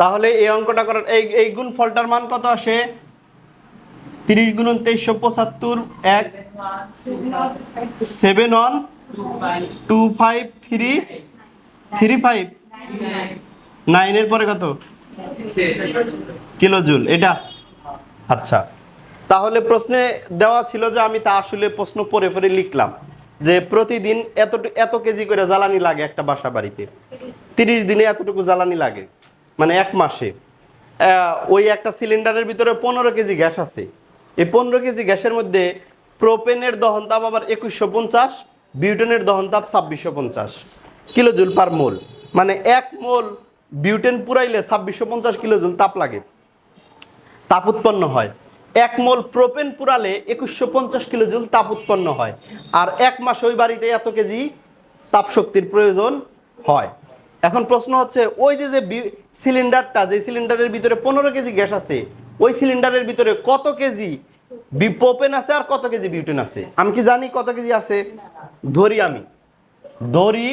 তাহলে এই অঙ্কটা করার এই এই গুণ ফলটার মান কত আসে? তিরিশ গুণন তেইশশো পঁচাত্তর, এক seven one two five three three five নাইনের পরে কত? কিলো জুল এটা? আচ্ছা তাহলে প্রশ্নে দেওয়া ছিল যে আমি তা আসলে প্রশ্ন পরে পরে লিখলাম যে প্রতিদিন এত এত কেজি করে জ্বালানি লাগে একটা বাসা বাড়িতে। তিরিশ দিনে এতটুকু জ্বালানি লাগে। মানে এক মাসে। ওই একটা সিলিন্ডারের ভিতরে পনেরো কেজি গ্যাস আছে। এই পনেরো কেজি গ্যাসের মধ্যে প্রোপেনের দহন তাপ আবার একুশশো পঞ্চাশ, বিউটেনের দহন তাপ ছাব্বিশশো পঞ্চাশ কিলোজুল পার মোল। মানে এক মোল বিউটেন পুরাইলে ছাব্বিশশো পঞ্চাশ কিলোজুল তাপ লাগে। তাপ উৎপন্ন হয়। এক মোল প্রোপেন পুরালে একুশশো পঞ্চাশ কিলো জুল তাপ উৎপন্ন হয়। আর এক মাস ওই বাড়িতে এত কেজি তাপ শক্তির প্রয়োজন হয়। এখন প্রশ্ন হচ্ছে, ওই যে যে সিলিন্ডারটা, যে সিলিন্ডারের ভিতরে পনেরো কেজি গ্যাস আছে, ওই সিলিন্ডারের ভিতরে কত কেজি বিপোপেন আছে আর কত কেজি বিউটেন আছে? আমি কি জানি কত কেজি আছে? ধরি আমি। ধরি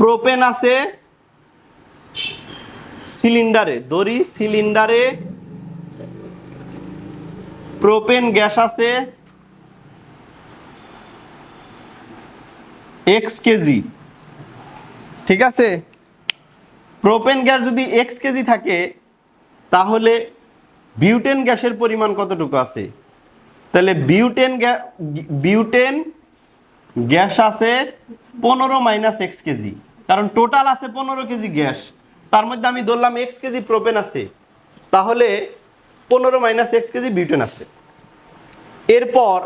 প্রোপেন আছে সিলিন্ডারে দড়ি সিলিন্ডারে প্রোপেন গ্যাস আছে এক্স কেজি। ঠিক আছে? প্রোপেন গ্যাস যদি এক্স কেজি থাকে, তাহলে বিউটেন গ্যাসের পরিমাণ কতটুকু আছে? তাহলে বিউটেন বিউটেন গ্যাস আছে পনেরো মাইনাস এক্স কেজি কারণ টোটাল আছে পনেরো কেজি গ্যাস তার মধ্যে আমি ধরলাম এক্স কেজি প্রোপেন আছে। তাহলে পনেরো মাইনাস এক্স কেজি বিউটেন আছে। এরপর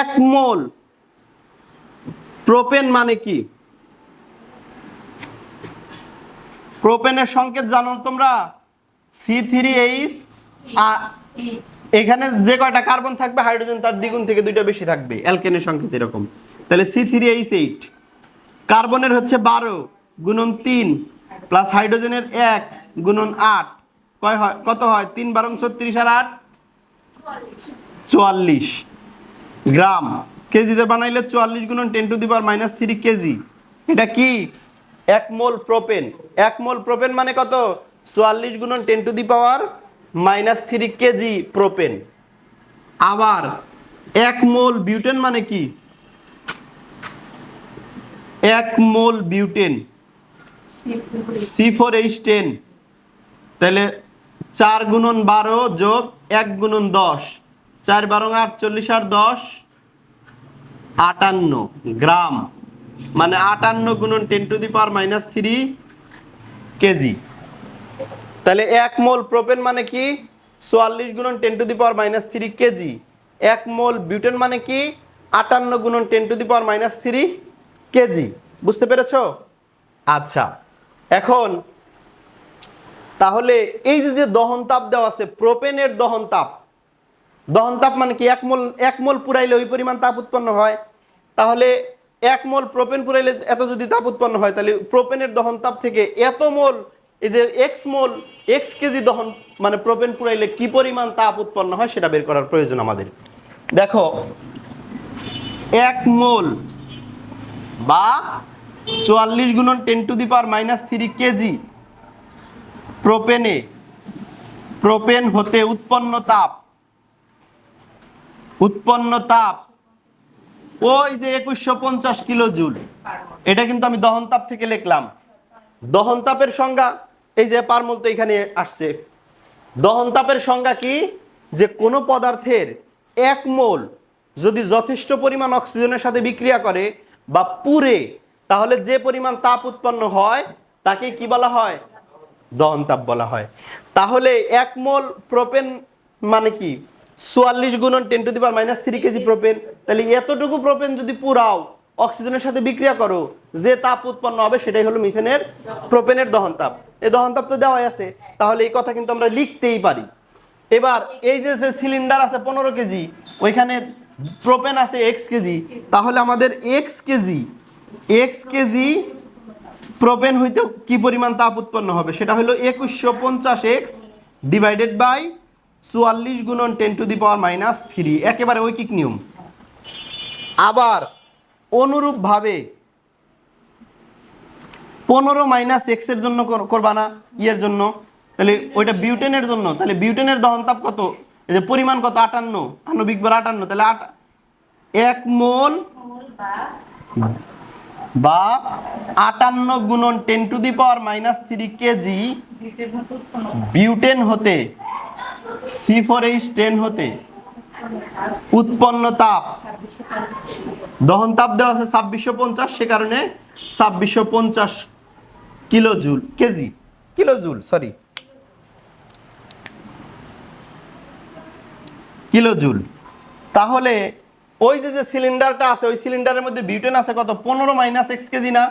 এক মোল। প্রোপেন মানে কি? প্রোপেনের সংকেত জানো তোমরা? সি থ্রি এইচ এখানে যে কয়টা কার্বন থাকবে, হাইড্রোজেন তার দ্বিগুণ থেকে দুইটা বেশি থাকবে। অ্যালকেনের সংকেত এরকম। তাহলে সি থ্রি এইচ এইট, কার্বনের হচ্ছে বারো, গুণন তিন, প্লাস হাইড্রোজেনের এক, গুণন আট। কয় হয়, কত হয়? তিন বারং ছত্রিশ আর আট? চুয়াল্লিশ। গ্রাম। কেজিতে বানাইলে চুয়াল্লিশ গুণন ten to the power minus three KG. এটা কি? এক মোল প্রোপেন এক মোল প্রোপেন মানে কত? চুয়াল্লিশ গুণন ten to the power minus three KG propane আবার এক মোল বিউটেন মানে কি? এক mole butane C four H ten তাহলে চার গুণন বারো যোগ এক গুণন দশ। চার বারো আটচল্লিশ আর দশ আটান্ন গ্রাম। মানে আটান্ন গুণন ten to the power minus three kg. তাহলে এক মোল প্রোপেন মানে কি? চুয়াল্লিশ গুণন ten to the power minus three kg. এক মোল বিউটেন মানে কি? আটান্ন গুণন ten to the power minus three kg. বুঝতে পেরেছ? আচ্ছা এখন তাহলে এই যে দহন তাপ দেওয়া আছে, প্রোপেনের দহন তাপ দহন তাপ মানে কি এক মোল এক মোল পুরাইলে ওই পরিমাণ তাপ উৎপন্ন হয়? তাহলে এক মোল প্রোপেন পুরাইলে এত যদি তাপ উৎপন্ন হয়, তাহলে প্রোপেনের দহন তাপ থেকে এত মোল, এই যে এক্স মোল এক্স কেজি দহন মানে প্রোপেন পুরাইলে কি পরিমাণ তাপ উৎপন্ন হয় সেটা বের করার প্রয়োজন আমাদের। দেখো, এক মোল বা চুয়াল্লিশ গুণন ten to the power minus three kg প্রোপেনে propane হতে উৎপন্ন তাপ উৎপন্ন তাপ। ওই যে একুশশো পঞ্চাশ কিলো জুল। এটা কিন্তু আমি দহন তাপ থেকে লিখলাম। দহন তাপের সংজ্ঞা, এই যে পারমল তো এখানে আসছে। দহন তাপের সংজ্ঞা কি? যে কোনো পদার্থের এক মোল যদি যথেষ্ট পরিমাণ অক্সিজেনের সাথে বিক্রিয়া করে বা পুরে তাহলে যে পরিমাণ তাপ উৎপন্ন হয়, তাকে কি বলা হয়? দহন তাপ বলা হয়। তাহলে এক মোল প্রোপেন মানে কি? চুয়াল্লিশ গুণন ten to the power minus three kg propane তাহলে এতটুকু প্রোপেন যদি পুরাও অক্সিজেনের সাথে বিক্রিয়া করো, যে তাপ উৎপন্ন হবে সেটাই হলো মিথেনের প্রোপেনের দহন তাপ এই দহন তাপ তো দেওয়াই আছে, তাহলে এই কথা কিন্তু আমরা লিখতেই পারি। এবার এই যে যে সিলিন্ডার আছে পনেরো কেজি ওইখানে প্রোপেন আছে এক্স কেজি তাহলে আমাদের X kg X kg propane হইতে কি পরিমাণ তাপ উৎপন্ন হবে? সেটা হলো একুশশো পঞ্চাশ এক্স ডিভাইডেড বাই চুয়াল্লিশ গুণন ten to the power minus three একেবারে ঐকিক নিয়ম। আবার অনুরূপভাবে পনেরো মাইনাস এক্সের জন্য করবা না, ইয়ের জন্য। তাহলে ওইটা বিউটেনের জন্য। তাহলে বিউটেনের দহনতাপ কত? যে পরিমাণ কত? আটান্ন। আণবিক বার আটান্ন। তাহলে আট এক মোল বা আটান্ন গুণন ten to the power minus three kg butane হতে সি ফোর এইচ টেন হতে উৎপন্ন তাপ। দহন তাপ দেওয়া আছে ছাব্বিশশো পঞ্চাশ, সে কারণে ছাব্বিশশো পঞ্চাশ kilojoule kg kilojoule sorry kilojoule তাহলে ওই যে যে সিলিন্ডারটা আছে, ওই সিলিন্ডারের মধ্যে বিউটেন আছে কত? পনেরো মাইনাস এক্স কেজি না?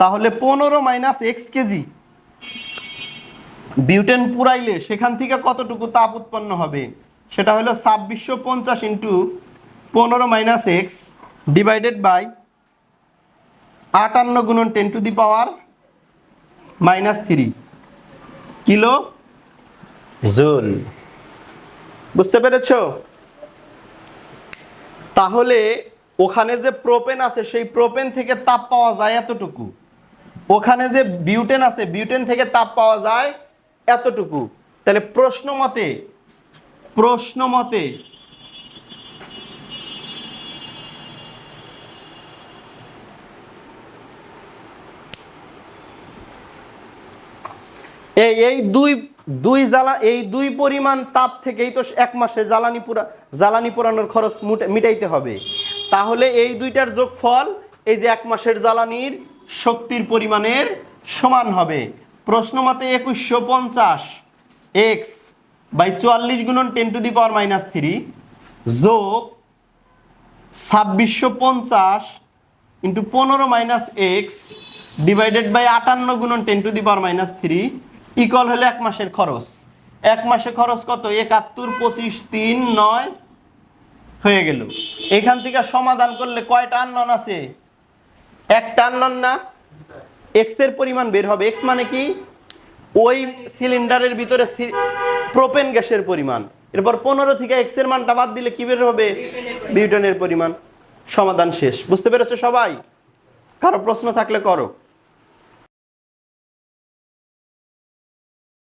তাহলে পনেরো মাইনাস এক্স কেজি। বিউটেন পুরাইলে সেখান থেকে কতটুকু তাপ উৎপন্ন হবে? সেটা হলো ছাব্বিশশো পঞ্চাশ ইন্টু পনেরো মাইনাস এক্স ডিভাইডেড বাই আটান্ন গুণন ten to the power minus three kilojoule. বুঝতে পেরেছ? তাহলে ওখানে যে প্রোপেন আছে সেই প্রোপেন থেকে তাপ পাওয়া যায় এতটুকু। ওখানে যে বিউটেন আছে বিউটেন থেকে তাপ পাওয়া যায় এতটুকু। তাহলে প্রশ্ন মতে প্রশ্ন মতে, এই এই দুই দুই জ্বালা, এই দুই পরিমাণ তাপ থেকেই তো এক মাসে জ্বালানি পুরা, জ্বালানি পোড়ানোর খরচ মিটাইতে হবে। তাহলে এই দুইটার যোগফল এই যে এক মাসের জ্বালানির শক্তির পরিমাণের সমান হবে। প্রশ্ন মতে একুশশো পঞ্চাশ। এক্স বাই চুয়াল্লিশ গুণন ten to the power minus three যোগ ছাব্বিশশো পঞ্চাশ ইন্টু পনেরো মাইনাস এক্স ডিভাইডেড বাই আটান্ন গুণন ten to the power minus three equal হলো এক মাসের খরচ। এক মাসে খরচ কত? একাত্তর, পঁচিশ, তিন, নয় হয়ে গেল। এখান থেকে সমাধান করলে কয়টা আননন আছে? একটা আননন না? এক্সের পরিমাণ বের হবে। এক্স মানে কি? ওই সিলিন্ডারের ভিতরে প্রোপেন গ্যাসের পরিমাণ। এরপর পনেরো থেকে এক্সের মানটা বাদ দিলে কি বের হবে? বিউটনের পরিমাণ। সমাধান শেষ। বুঝতে পেরেছ সবাই? কারও প্রশ্ন থাকলে করো।